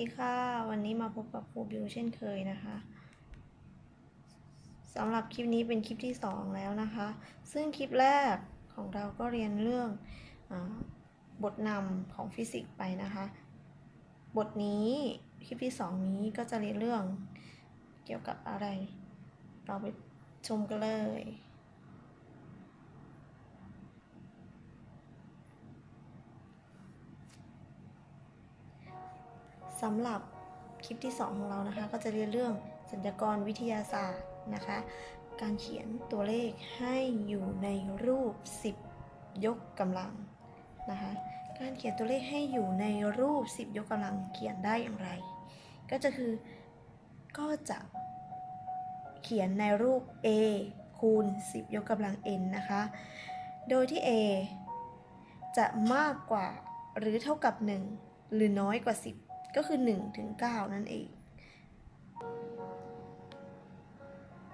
ดีค่ะ วันนี้มาพบกับครูบิวเช่นเคยนะคะสำหรับคลิปนี้เป็นคลิปที่ 2 แล้วนะคะ ซึ่งคลิปแรกของเราก็เรียนเรื่องอบทนำของฟิสิกส์ไปนะคะ บทนี้คลิปที่ 2 นี้ก็จะเรียนเรื่องเกี่ยวกับอะไร เราไปชมกันเลย สำหรับคลิปที่ 2 ของเรานะคะ ก็จะเรียนเรื่องสัญญากรวิทยาศาสตร์นะคะ การเขียนตัวเลขให้อยู่ในรูป 10 ยกกำลังนะคะ การเขียนตัวเลขให้อยู่ในรูป 10 ยกกำลังเขียนได้อย่างไร ก็จะคือก็จะเขียนในรูป a คูณ 10 ยกกำลัง n นะคะ โดยที่ a จะมากกว่าหรือเท่ากับ 1 หรือน้อยกว่า 10 ก็คือ1ถึง9นั่นเอง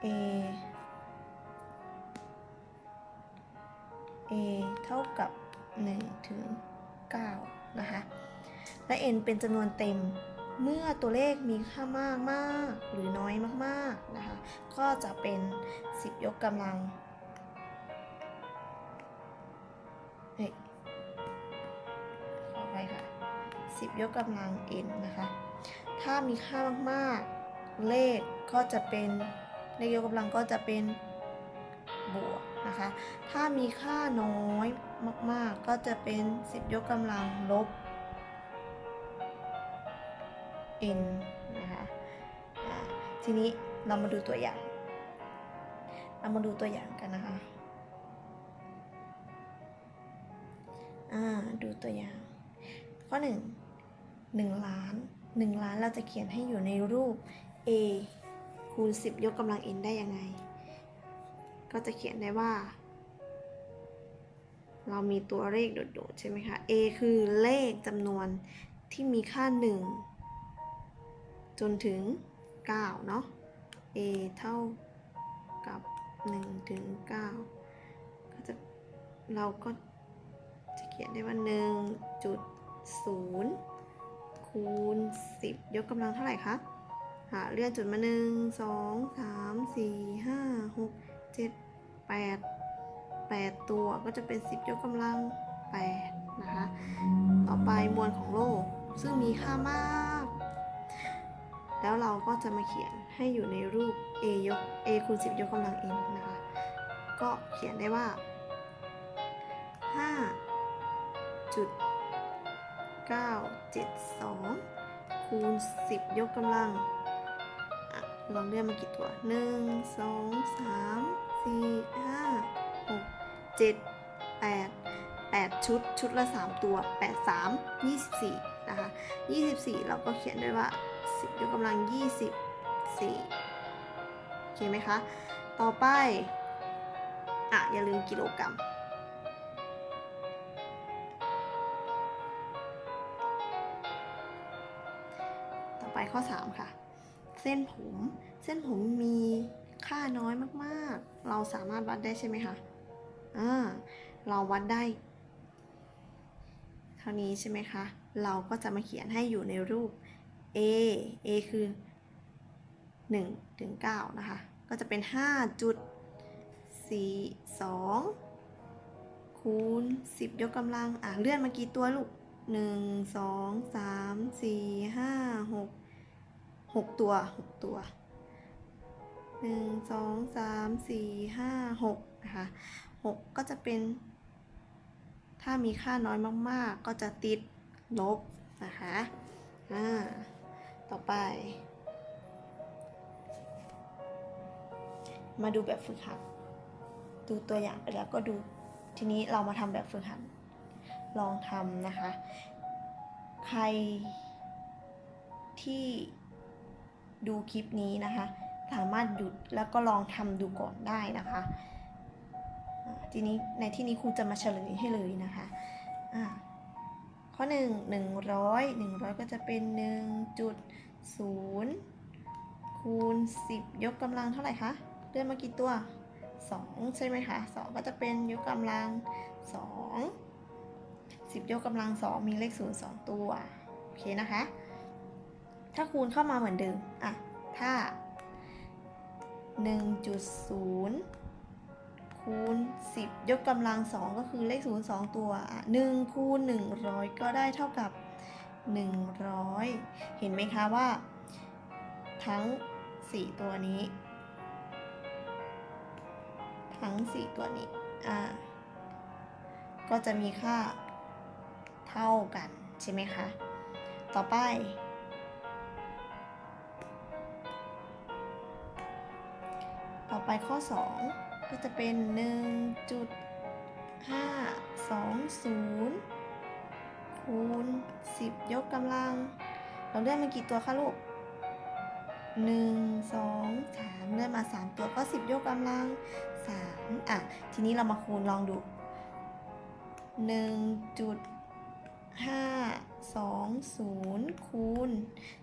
a a เท่ากับ1ถึง9นะคะ และ n เป็นจำนวนเต็มเมื่อตัวเลขมีค่ามากมากหรือน้อยมาก ๆ นะคะ ก็จะเป็น 10 ยกกำลัง 10ยกกำลัง n นะคะ ถ้ามีค่ามากๆ เลขก็จะเป็นเลขยกกำลังก็จะเป็นบวกนะคะ ถ้ามีค่าน้อยมากๆ ก็จะเป็น 10 ยกกำลังลบ n นะคะทีนี้เรามาดูตัวอย่าง เรามาดูตัวอย่างกันนะคะดูตัวอย่าง ข้อ1 1 ล้าน 1 ล้านเราจะเขียนให้อยู่ในรูป a คูณ 10 ยกกำลัง n ได้ยังไง ก็จะเขียนได้ว่า เรามีตัวเลขโดดๆใช่ไหมคะ a คือเลขจำนวนที่มีค่า 1 จนถึง 9 เนาะ a เท่ากับ1ถึง9ก็จะเราก็จะเขียนได้ว่า1.0 คูณ 10 ยกกำลังเท่าไหร่คะหาเลื่อนจุดมา1 2 3 4 5 6 7 8 8ตัวก็จะเป็น 10 ยกกำลัง8นะคะ ต่อไปมวลของโลกซึ่งมีค่ามาก แล้วเราก็จะมาเขียนให้อยู่ในรูป a ยก a คูณ 10 ยกกำลัง n นะคะ ก็เขียนได้ว่า5จุด 972 คูณ 10 ยกกำลังอลองเลื่อนมากี่ตัว 1 2 3 4 5 6 7 8 8 ชุด ชุดละ 3 ตัว 8 3 24 นะคะ 24 เราก็เขียนด้วยว่า 10 ยกกำลัง 24โอเคไหมคะ ต่อไป อะ อย่าลืมกิโลกรัม ข้อ 3 ค่ะ เส้นผม เส้นผมมีค่าน้อยมากๆ เราสามารถวัดได้ใช่ไหมคะอ่าเราวัดได้ เท่านี้ใช่ไหมคะ เราก็จะมาเขียนให้อยู่ในรูป a a คือ 1 ถึง 9 นะคะ ก็จะเป็น5จุด4 2 คูณ 10 ยกกำลัง อะ เลื่อนมากี่ตัวลูก 1 2 3 4 5 6 6ตัว6ตัว1 2 3 4 5 6นะคะ6ก็จะเป็น ถ้ามีค่าน้อยมาก ๆ ก็จะติดลบนะคะอ่าต่อไป มาดูแบบฝึกหัด ดูตัวอย่างไปแล้วก็ดู ทีนี้เรามาทำแบบฝึกหัด ลองทำนะคะ ใครที่ ดูคลิปนี้นะคะ สามารถหยุดแล้วก็ลองทำดูก่อนได้นะคะทีนี้ในที่นี้ครูจะมาเฉลยให้เลยนะคะอ่าข้อหนึ่งหนึ่งร้อยหนึ่งร้อยก็จะเป็นหนึ่งจุดศูนย์คูณสิบยกกำลังเท่าไหร่คะเลื่อนมากี่ตัวสองใช่ไหมคะสองก็จะเป็นยกกำลังสองสิบยกกำลังสองมีเลขศูนย์สองตัว โอเคนะคะ ถ้าคูณเข้ามาเหมือนเดิม อะ ถ้า 1.0 คูณ 10 ยกกำลัง 2 ก็คือเลข 0 2 ตัวอะ1คูณ 100 ก็ได้เท่ากับ 100 เห็นไหมคะว่า ทั้ง 4 ตัวนี้ ทั้ง 4 ตัวนี้ อ่าก็จะมีค่าเท่ากัน ใช่ไหมคะ ต่อไป ไปข้อ 2 ก็จะเป็น 1.520 คูณ 10 ยกกำลัง เราเลื่อนมากี่ตัวคะลูก 1 2 3เลื่อนมา 3 ตัวก็ 10 ยกกำลัง 3 อะ ทีนี้เรามาคูณลองดู 1.520 คูณ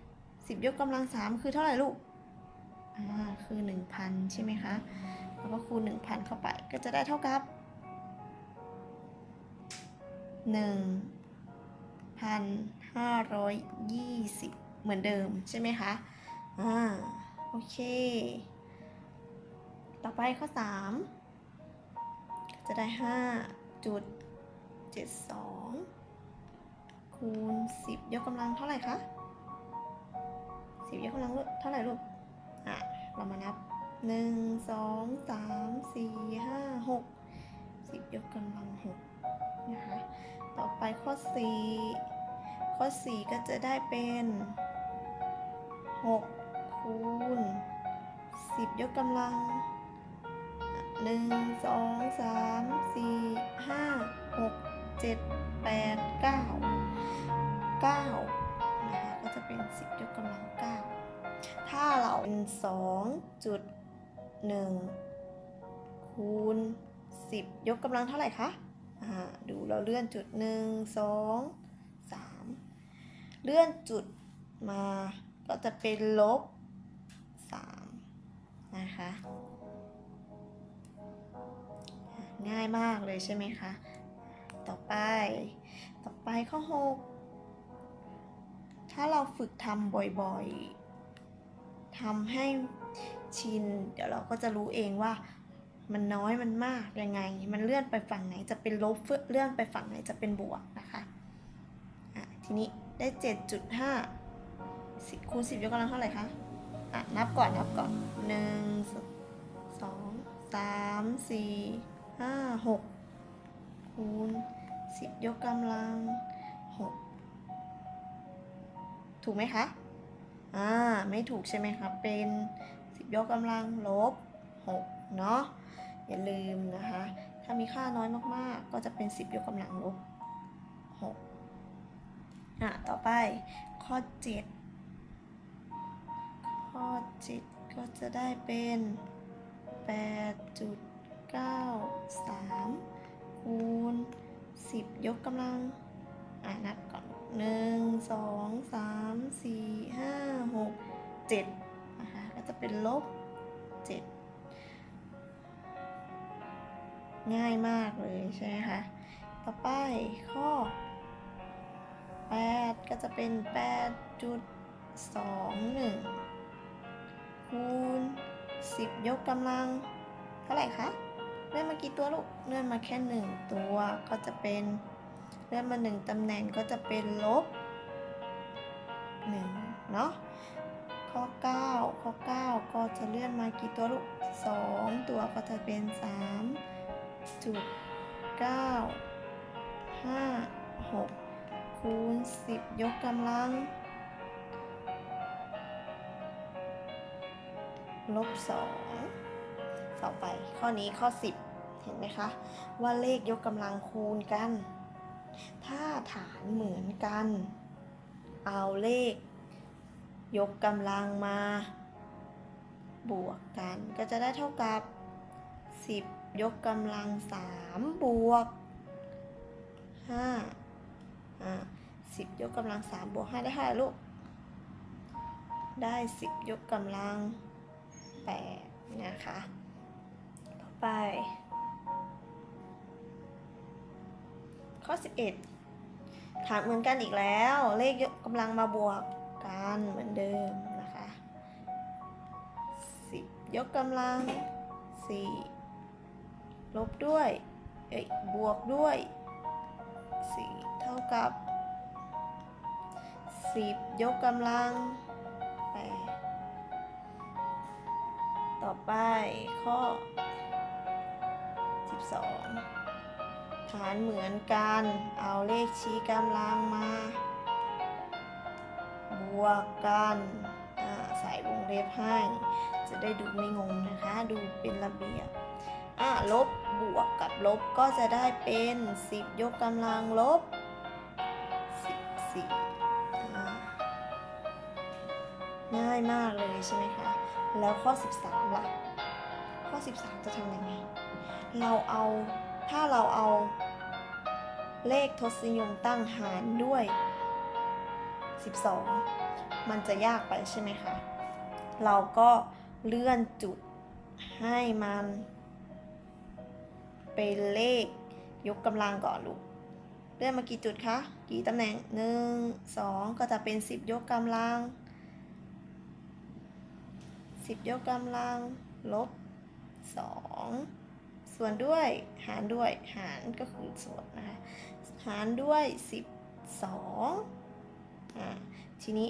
10 ยกกำลัง 3 คือเท่าไหร่ลูก อ่าคือ 1,000 ใช่ไหมคะ แล้วก็คูณ 1,000 เข้าไปก็จะได้เท่ากับ 1,520 เหมือนเดิมใช่ไหมคะอ่าโอเค ต่อไปข้อ 3 จะได้ 5.72 คูณ 10 ยกกำลังเท่าไหร่คะ 10 ยกกำลังเท่าไหร่ลูก เรามานับ 1 2 3 4 5 6 10 ยกกำลัง6นะคะ ต่อไปข้อ 4 ข้อ 4 ก็จะได้เป็น 6 คูณ 10 ยกกำลัง 1 2 3 4 5 6 7 8 9 9 ถ้าเราเป็น2.1คูณ10ยกกำลังเท่าไหร่คะดูเราเลื่อนจุด1 2 3เลื่อนจุดมาก็จะเป็นลบ3นะคะง่ายมากเลยใช่ไหมคะ ต่อไป ต่อไปข้อ6ถ้าเราฝึกทำบ่อยๆ ทำให้ชิน เดี๋ยวเราก็จะรู้เองว่ามันน้อยมันมากยังไง มันเลื่อนไปฝั่งไหนจะเป็นลบเลื่อนไปฝั่งไหนจะเป็นบวกนะคะะทีนี้ได้ 7.5สิคูณ10ยกกำลังเท่าไหร่คะอะนับก่อนนับก่อน 1 2 3 4 5 6 คูณ 10 ยกกำลัง 6 ถูกไหมคะ อ่าไม่ถูกใช่ไหมคะเป็น10ยกกำลังลบ6เนาะอย่าลืมนะคะ ถ้ามีค่าน้อยมากๆ ก็จะเป็น10ยกกำลังลบ6อะต่อไปข้อ7ข้อ7ก็จะได้เป็น8.93คูณ10ยกกำลังอ่านับ ก่งสอน1 2 3 4 5 6 7นะคะก็จะเป็นลบ7ง่ายมากเลยใช่ไหมคะ ต่อไปข้อ 8 ก็จะเป็น 8.21 คูณ 10 ยกกำลัง เท่าไหร่คะ เลื่อนมากี่ตัวลูก เลื่อนมาแค่หนึ่งตัวก็จะเป็น ลื่อนมาหนึ่งตำแหน่งก็จะเป็นลบหนึ่งเนาะข้อ 9 ข้อ 9 ก็จะเลื่อนมากี่ตัวลูกสองตัวก็จะเป็นสามจุดเก้าห้าหกคูณสิบยกกำลัง ลบสองต่อไปข้อนี้ข้อ 10 เห็นไหมคะ ว่าเลขยกกำลังคูณกัน ถ้าฐานเหมือนกัน เอาเลข ยกกำลังมา บวกกันก็จะได้เท่ากับ 10 ยกกำลัง 3 บวก5อ่า10 ยกกำลัง 3 บวก 5 ได้เท่าไหร่ลูก ได้ 10 ยกกำลัง8นะคะ ต่อไป ข้อ 11 ถามเหมือนกันอีกแล้ว เลขยกกำลังมาบวกกัพันเหมือนเดิมนะคะ 10 ยกกำลัง 4 ลบด้วยเอ้ยบวกด้วย 4 เท่ากับ 10 ยกกำลัง 8 ต่อไปข้อ 12 ฐานเหมือนกัน เอาเลขชี้กำลังมา บวกกันใส่วงเล็บให้ จะได้ดูไม่งงนะคะ ดูเป็นระเบียบอ่าลบบวกกับลบก็จะได้เป็น 10 ยกกำลังลบ 14อ่ง่ายมากเลยใช่ไหมคะ แล้วข้อ 13ล่ะข้อ 13 จะทำยังไง เราเอา ถ้าเราเอาเลขทศนิยมตั้งหารด้วย 12 มันจะยากไปใช่ไหมคะ เราก็เลื่อนจุดให้มัน เป็นเลขยกกำลังก่อนลูก เลื่อนมากี่จุดคะ กี่ตำแหน่ง 1 2 ก็จะเป็น 10 ยกกำลัง 10 ยกกำลัง ลบ 2 ส่วนด้วยหารด้วยหารก็คือส่วนนะคะหารด้วย 12อ่าทีนี้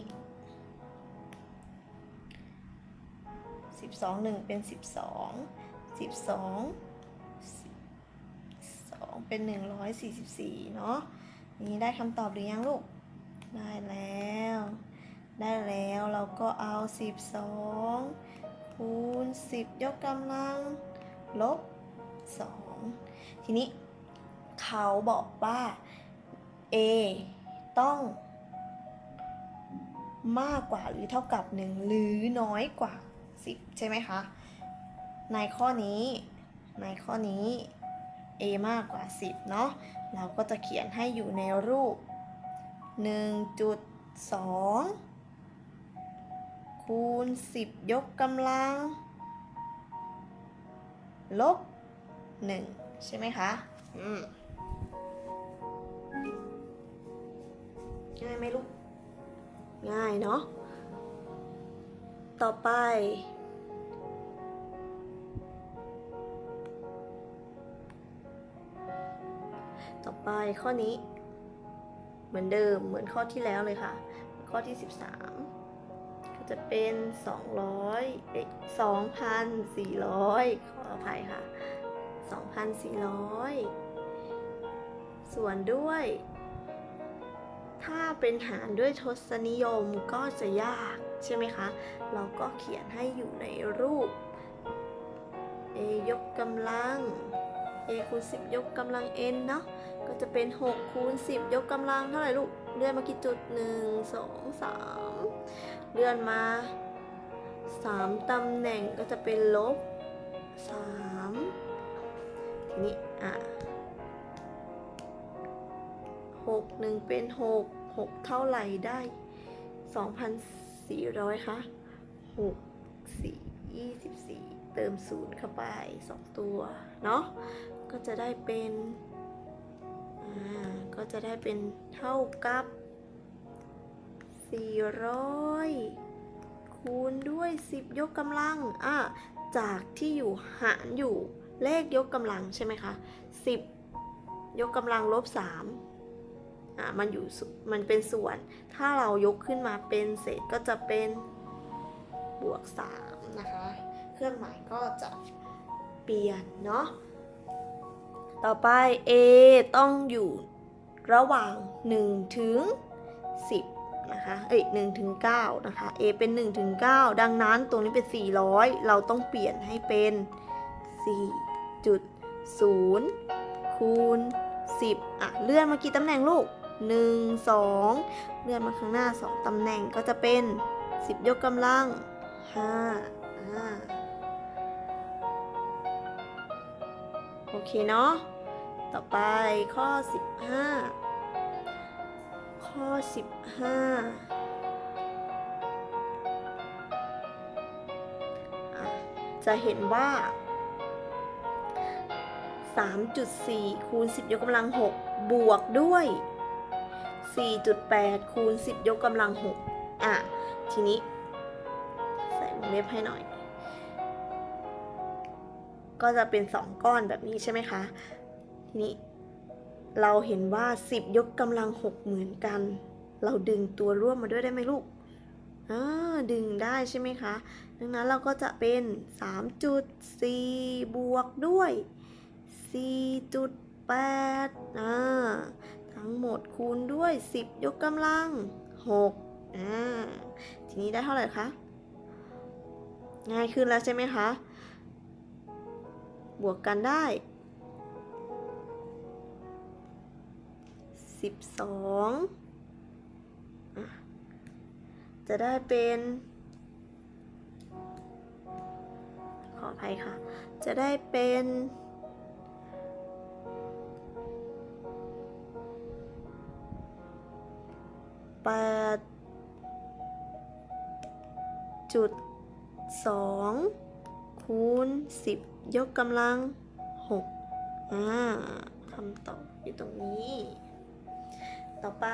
12 1 เป็น 12 12 2เป็น 144 เนาะนี่ได้คำตอบหรือยังลูก ได้แล้ว ได้แล้วเราก็เอา 12คูณ10 ยกกำลัง ลบ 2 ทีนี้เขาบอกว่า A ต้อง มากกว่าหรือเท่ากับ 1 หรือน้อยกว่า 10 ใช่ไหมคะ ในข้อนี้ ในข้อนี้ A มากกว่า 10 เนาะเราก็จะเขียนให้อยู่ในรูป 1.2 คูณ 10 ยกกำลัง ลบ 1 ใช่ไหมคะ อืมง่ายไหมลูก ง่ายเนาะ ต่อไป ต่อไปข้อนี้ เหมือนเดิมเหมือนข้อที่แล้วเลยค่ะ ข้อที่ 13 ก็จะเป็น 200เอ๊ะ2,400 ขออภัยค่ะ 2,400 ส่วนด้วย ถ้าเป็นหารด้วยทศนิยมก็จะยากใช่ไหมคะ เราก็เขียนให้อยู่ในรูป a ยกกำลัง a คูณ10 ยกกำลัง n เนาะ ก็จะเป็น 6 คูณ 10 ยกกำลังเท่าไหร่ลูก เลื่อนมากี่จุด 1 2 3 เลื่อนมา 3ตำแหน่งก็จะเป็นลบ 3 ทีนี้อะ6 1เป็น6 6เท่าไหร่ได้2,400คะ6 4 24เติม0เข้าไป2ตัวเนาะก็จะได้เป็นอ่าก็จะได้เป็นเท่ากับ400คูณด้วย10ยกกำลังอ่าจากที่อยู่หารอยู่ เลขยกกำลังใช่ไหมคะ10 ยกกำลังลบ3อ่ามันอยู่มันเป็นส่วน ถ้าเรายกขึ้นมาเป็นเศษก็จะเป็นบวก3นะคะ เครื่องหมายก็จะเปลี่ยนเนาะ ต่อไป A ต้องอยู่ระหว่าง 1 ถึง 10 นะคะ เอ้ย1ถึง9นะคะ A เป็น 1 ถึง 9 ดังนั้นตรงนี้เป็น 400 เราต้องเปลี่ยนให้เป็น 4.0คูณ10อะเลื่อนมากี่ตำแหน่งลูก1 2เลื่อนมาข้างหน้า2ตำแหน่งก็จะเป็น10ยกกำลัง5อ่าโอเคเนาะ ต่อไปข้อ 15 ข้อ 15 จะเห็นว่า 3.4 คูณ 10 ยกกำลัง 6 บวกด้วย 4.8 คูณ 10 ยกกำลัง 6 อะ ทีนี้ ใส่วงเล็บให้หน่อย ก็จะเป็นสองก้อนแบบนี้ใช่ไหมคะ ทีนี้ เราเห็นว่า 10 ยกกำลัง 6 เหมือนกัน เราดึงตัวร่วมมาด้วยได้ไหมลูกดึงได้ใช่ไหมคะ ดังนั้นเราก็จะเป็น 3.4 บวกด้วย 4.8อ่าทั้งหมดคูณด้วย 10 ยกกำลัง6อ่าทีนี้ได้เท่าไหร่คะ ง่ายขึ้นแล้วใช่ไหมคะ บวกกันได้สิบสองจะได้เป็น ขออภัยค่ะ จะได้เป็น แปดจุดสองคูณสิบยกกำลังหกอ่าคำตอบอยู่ตรงนี้ ต่อไป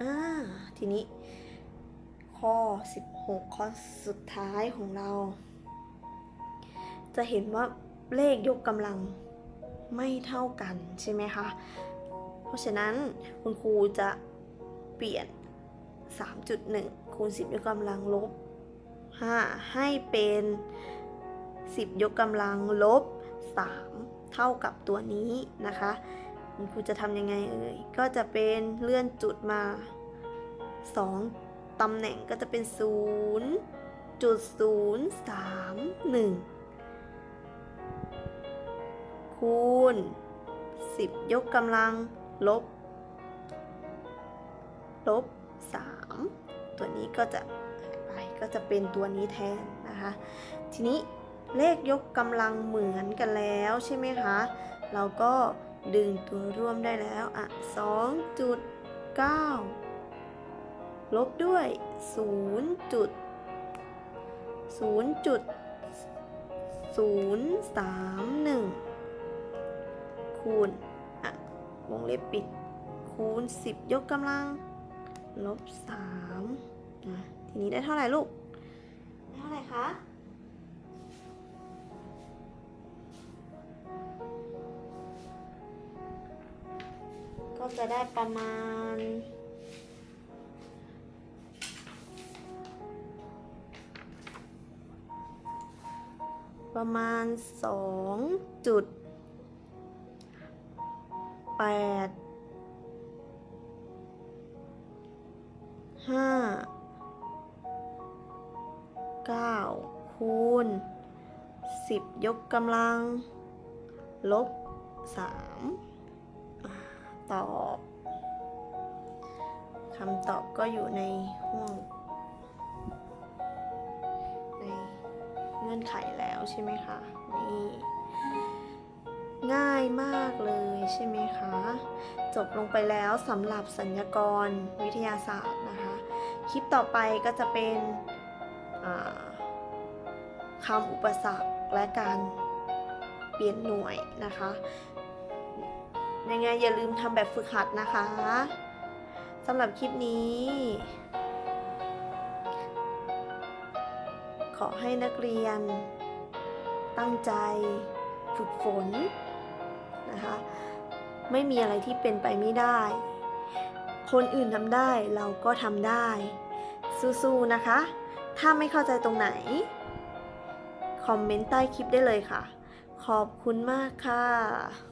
อ่าทีนี้ ข้อ 16 ข้อสุดท้ายของเรา จะเห็นว่าเลขยกกำลังไม่เท่ากันใช่ไหมคะ เพราะฉะนั้นคุณครูจะเปลี่ยน 3.1 คูณ 10 ยกกำลังลบ 5 ให้เป็น 10 ยกกำลังลบ 3 เท่ากับตัวนี้นะคะ คุณครูจะทำยังไงเอ่ย ก็จะเป็นเลื่อนจุดมา 2ตำแหน่งก็จะเป็น0จุด0 3 1คูณ 10 ยกกำลัง ลบ ลบ 3 ตัวนี้ก็จะไปก็จะเป็นตัวนี้แทนนะคะ ทีนี้เลขยกกำลังเหมือนกันแล้วใช่ไหมคะ เราก็ดึงตัวร่วมได้แล้ว อะ 2.9 ลบด้วย 0 จุด0จุด031 คูณอะ วงเล็บปิด คูณ 10 ยกกำลัง ลบ3อะทีนี้ได้เท่าไหร่ลูก ได้เท่าไหร่คะก็จะได้ประมาณ ประมาณสองจุด แปดห้าเก้าคูณสิบยกกำลัง ลบสามตอบคำตอบก็อยู่ในห่วง ในเงื่อนไขแล้วใช่ไหมคะ นี่ ง่ายมากเลยใช่ไหมคะ จบลงไปแล้วสำหรับสัญญากรวิทยาศาสตร์นะคะ คลิปต่อไปก็จะเป็นคำอุปสรรคและการเปลี่ยนหน่วยนะคะยังไงอย่าลืมทำแบบฝึกหัดนะคะสำหรับคลิปนี้ ขอให้นักเรียนตั้งใจฝึกฝน นะคะ ไม่มีอะไรที่เป็นไปไม่ได้ คนอื่นทำได้เราก็ทำได้ สู้ๆนะคะ ถ้าไม่เข้าใจตรงไหน คอมเมนต์ใต้คลิปได้เลยค่ะ ขอบคุณมากค่ะ